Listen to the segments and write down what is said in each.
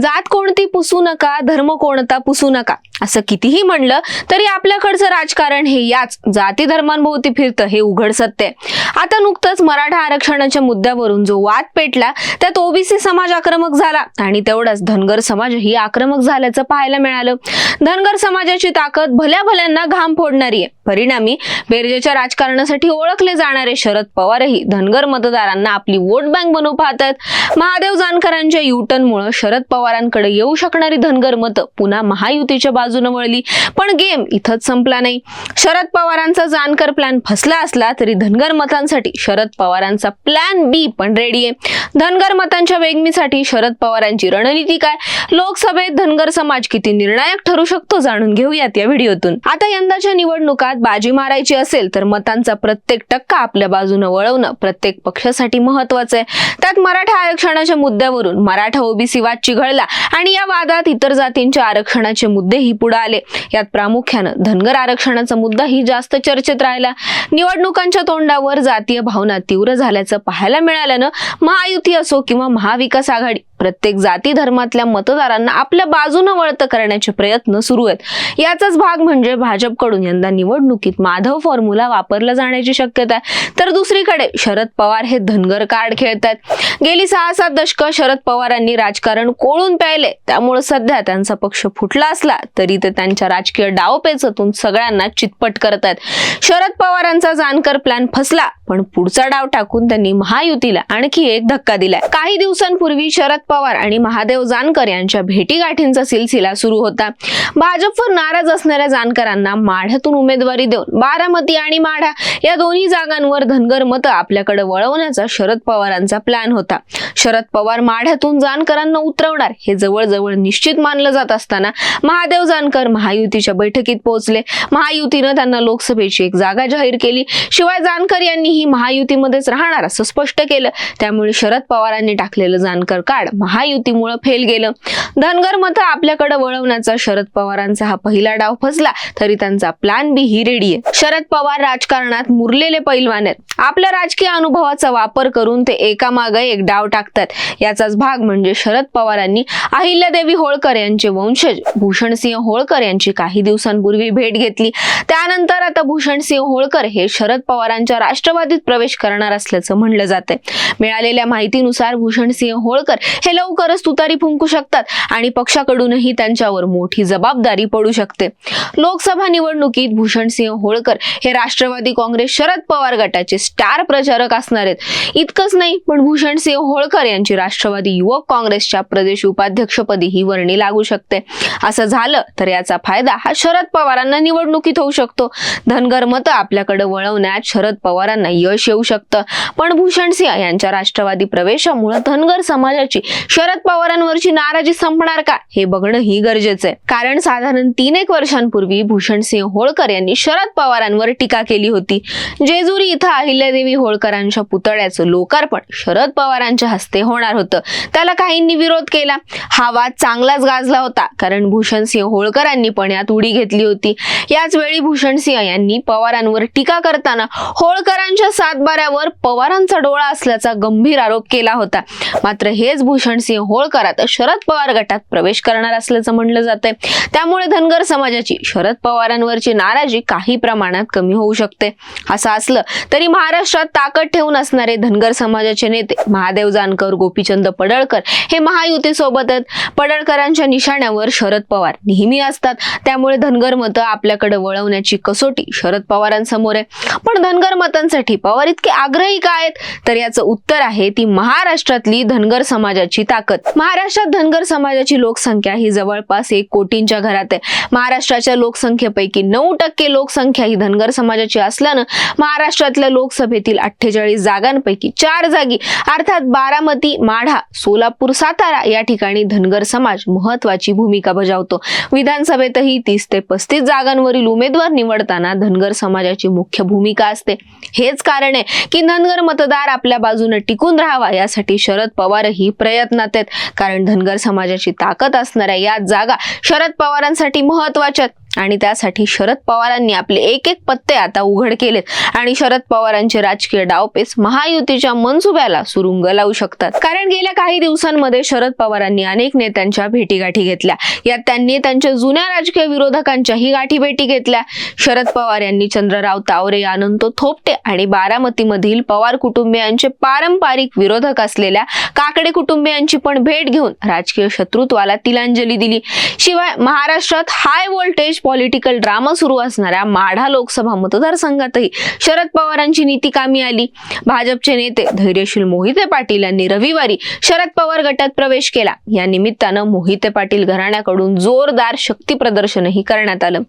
जात कोणती पुसू नका धर्म कोणता पुसू नका. असं कितीही म्हणलं तरी आपल्याकडचं राजकारण हे याच जाती धर्मांभोवती फिरतं हे उघड सत्य आहे. आता नुकतंच मराठा आरक्षणाच्या मुद्द्यावरून जो वाद पेटला त्यात ओबीसी समाज आक्रमक झाला. आणि तेवढाच धनगर समाजही आक्रमक झाल्याचं पाहायला मिळालं. धनगर समाजाची ताकद भल्या भल्यांना घाम फोडणारी आहे. परिणामी बेरजेच्या राजकारणासाठी ओळखले जाणारे शरद पवारही धनगर मतदारांना आपली वोट बँक बनवू पाहतात. महादेव जानकरांच्या युटर्नमुळे शरद पवार पवारांकडे येऊ शकणारी धनगर मतं पुन्हा महायुतीच्या बाजूने वळली. पण गेम इथंच संपला नाही. शरद पवारांचा जानकर प्लॅन फसला असला तरी धनगर मतांसाठी शरद पवारांचा प्लॅन बी पण रेडी आहे. धनगर मतांच्या वेगमीसाठी शरद पवारांची रणनीती काय? लोकसभेत धनगर समाज किती निर्णायक ठरू शकतो जाणून घेऊयात या व्हिडिओतून. आता यंदाच्या निवडणुकात बाजी मारायची असेल तर मतांचा प्रत्येक टक्का आपल्या बाजूने वळवणं प्रत्येक पक्षासाठी महत्वाचं आहे. त्यात मराठा आरक्षणाच्या मुद्द्यावरून मराठा ओबीसी वाद चिघळला. आणि या वादात इतर जातींच्या आरक्षणाचे मुद्देही पुढे आले. यात प्रामुख्यानं धनगर आरक्षणाचा मुद्दाही जास्त चर्चेत राहिला. निवडणुकांच्या तोंडावर जातीय भावना तीव्र झाल्याचं पाहायला मिळाल्यानं महायुती असो किंवा महाविकास आघाडी प्रत्येक जाती धर्मातल्या मतदारांना आपल्या बाजूनं वळतं करण्याचे प्रयत्न सुरू आहेत. याचाच भाग म्हणजे भाजपकडून यंदा निवडणुकीत माधव फॉर्म्युला वापरला जाण्याची शक्यता आहे. तर दुसरीकडे शरद पवार हे धनगर कार्ड खेळतात गेली सहा सात दशकं शरद पवारांनी राजकारण कोळून प्यायले. त्यामुळे सध्या त्यांचा पक्ष फुटला असला तरी ते त्यांच्या राजकीय डावपेचातून सगळ्यांना चितपट करतात शरद पवारांचा जानकर प्लॅन फसला पण पुढचा डाव टाकून त्यांनी महायुतीला आणखी एक धक्का दिलाय. काही दिवसांपूर्वी शरद पवार आणि महादेव जानकर यांच्या भेटीगाठींचा सिलसिला सुरू होता. भाजपवर नाराज असणाऱ्या जानकरांना माढ्यातून उमेदवारी देऊन बारामती आणि माढा या दोन्ही जागांवर धनगर मतं आपल्याकडे वळवण्याचा शरद पवारांचा प्लॅन होता. शरद पवार माढ्यातून जानकरांना उतरवणार हे जवळजवळ निश्चित मानलं जात असताना महादेव जानकर महायुतीच्या बैठकीत पोहोचले. महायुतीनं त्यांना लोकसभेची एक जागा जाहीर केली. शिवाय जानकर यांनीही महायुतीमध्येच राहणार असं स्पष्ट केलं. त्यामुळे शरद पवारांनी टाकलेलं जानकर कार्ड महायुतीमुळे फेल गेलं. धनगर मतं आपल्याकडे वळवण्याचा शरद पवारांचा हा पहिला डाव फसला तरी त्यांचा प्लॅन बी ही रेडी आहे. शरद पवार राजकारणात मुरलेले पैलवान आहेत. आपल्या राजकीय अनुभवाचा वापर करून ते एकामागे एक डाव टाकतात. याचाच भाग म्हणजे शरद पवारांनी अहिल्यादेवी होळकर यांचे वंशज भूषणसिंह होळकर यांची काही दिवसांपूर्वी भेट घेतली. त्यानंतर आता भूषणसिंह होळकर हे शरद पवारांच्या राष्ट्रवादीत प्रवेश करणार असल्याचं म्हणलं जाते मिळालेल्या माहितीनुसार भूषणसिंह होळकर हे लवकरच तुतारी फुंकू शकतात. आणि पक्षाकडूनही त्यांच्यावर मोठी जबाबदारी पडू शकते. लोकसभा निवडणुकीत भूषणसिंह होळकर हे राष्ट्रवादी काँग्रेस शरद पवार गटाचे स्टार प्रचारक असणार आहेत. इतकंच नाही पण भूषणसिंह होळकर यांची राष्ट्रवादी युवक काँग्रेसच्या प्रदेश उपाध्यक्षपदी ही वर्णी लागू शकते. असं झालं तर याचा फायदा हा शरद पवारांना निवडणुकीत होऊ शकतो. धनगर मतं आपल्याकडे वळवण्यात शरद पवारांना यश येऊ शकतं. पण भूषणसिंह यांच्या राष्ट्रवादी प्रवेशामुळे धनगर समाजाची शरद पवारांवरची नाराजी संपणार का? हे बघणं ही गरजेचं आहे. कारण साधारण तीन एक वर्षांपूर्वी भूषण सिंह होळकर यांनी शरद पवारांवर टीका केली होती. जेजुरी इथं अहिल्यादेवी होळकरांच्या पुतळ्याचं लोकार्पण शरद पवारांच्या हस्ते होणार होतं. त्याला काहींनी विरोध केला. हा वाद चांगलाच गाजला होता. कारण भूषण सिंह होळकरांनी पण यात उडी घेतली होती. याच वेळी भूषणसिंह यांनी पवारांवर टीका करताना होळकरांच्या सातबाऱ्यावर पवारांचा डोळा असल्याचा गंभीर आरोप केला होता. मात्र हेच भूषण सिंह होळकर आता शरद पवार गटात प्रवेश करणार असल्याचं म्हणलं जातंय. त्यामुळे धनगर समाजाची शरद पवारांवरची नाराजी काही प्रमाणात कमी होऊ शकते. असं असलं तरी महाराष्ट्रात ताकद ठेवून असणारे धनगर समाजाचे नेते महादेव जानकर गोपीचंद पडळकर हे महायुती सोबत आहेत. पडळकरांच्या निशाण्यावर शरद पवार नेहमी असतात. त्यामुळे धनगर मतं आपल्याकडे वळवण्याची कसोटी शरद पवारांसमोर आहे. पण धनगर मतांसाठी पवार इतके आग्रही का आहेत? तर याचं उत्तर आहे ती महाराष्ट्रातली धनगर समाजाची ताकद. महाराष्ट्रात धनगर समाजाची लोकसंख्या ही जवळपास एक कोटींच्या घरात आहे. महाराष्ट्राच्या लोकसंख्येपैकी नऊ टक्के लोकसंख्या ही धनगर समाजाची असल्यानं महाराष्ट्रातल्या लोकसभेतील अठ्ठेचाळीस जागांपैकी चार जागी अर्थात बारामती माढा सोलापूर सातारा या ठिकाणी धनगर समाज महत्वाची भूमिका बजावतो. विधानसभेतही तीस ते पस्तीस जागांवरील उमेदवार निवडताना धनगर समाजाची मुख्य भूमिका असते. हेच कारण आहे की धनगर मतदार आपल्या बाजूने टिकून राहावा यासाठी शरद पवारही प्रयत्नात आहेत. कारण धनगर समाजाची ताकद असणाऱ्या या जागा शरद पवारांसाठी महत्त्वाच्या आणि त्यासाठी शरद पवारांनी आपले एक एक पत्ते आता उघड केलेत. आणि शरद पवारांचे राजकीय डावपेच महायुतीच्या मनसुब्याला सुरुंग लावू शकतात. कारण गेल्या काही दिवसांमध्ये शरद पवारांनी अनेक नेत्यांच्या भेटीगाठी घेतल्या. यात त्यांनी त्यांच्या जुन्या राजकीय विरोधकांच्याही गाठी भेटी घेतल्या. शरद पवार यांनी चंद्रराव तावरे अनंत थोपटे आणि बारामतीमधील पवार कुटुंबियांचे पारंपरिक विरोधक असलेल्या काकडे कुटुंबियांची पण भेट घेऊन राजकीय शत्रुत्वाला तिलांजली दिली. शिवाय महाराष्ट्रात हाय व्होल्टेज पॉलिटिकल ड्रामा सुरू असणाऱ्या माढा लोकसभा मतदारसंघातही शरद पवारांची नीती कामी आली. भाजपचे नेते धैर्यशील मोहिते पाटील यांनी रविवारी शरद पवार गटात प्रवेश केला. या निमित्तानं मोहिते पाटील घराण्याकडून जोरदार शक्ती प्रदर्शनही करण्यात आलं.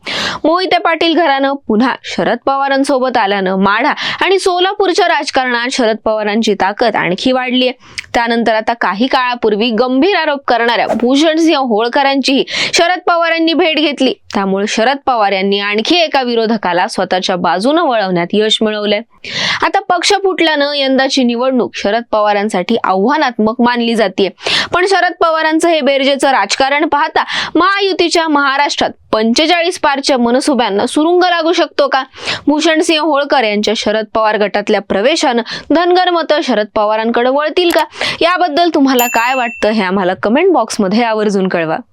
मोहिते पाटील घरानं पुन्हा शरद पवारांसोबत आल्यानं माढा आणि सोलापूरच्या राजकारणात शरद पवारांची ताकद आणखी वाढली आहे त्यानंतर आता काही काळापूर्वी गंभीर आरोप करणाऱ्या भूषणसिंह होळकरांचीही शरद पवारांनी भेट घेतली. त्यामुळे शरद पवार यांनी आणखी एका विरोधकाला स्वतःच्या बाजूनं वळवण्यात यश मिळवलंय. आता पक्ष फुटल्यानं यंदाची निवडणूक शरद पवारांसाठी आव्हानात्मक मानली जाते पण शरद पवारांचं हे बेरजेचं राजकारण पाहता महायुतीच्या महाराष्ट्रात पंचेचाळीस पारच्या मनसुब्यांना सुरुंग लागू शकतो का? भूषणसिंह होळकर यांच्या शरद पवार गटातल्या प्रवेशानं धनगर मतं शरद पवारांकडे वळतील का? याबद्दल तुम्हाला काय वाटतं हे आम्हाला कमेंट बॉक्समध्ये आवर्जून कळवा.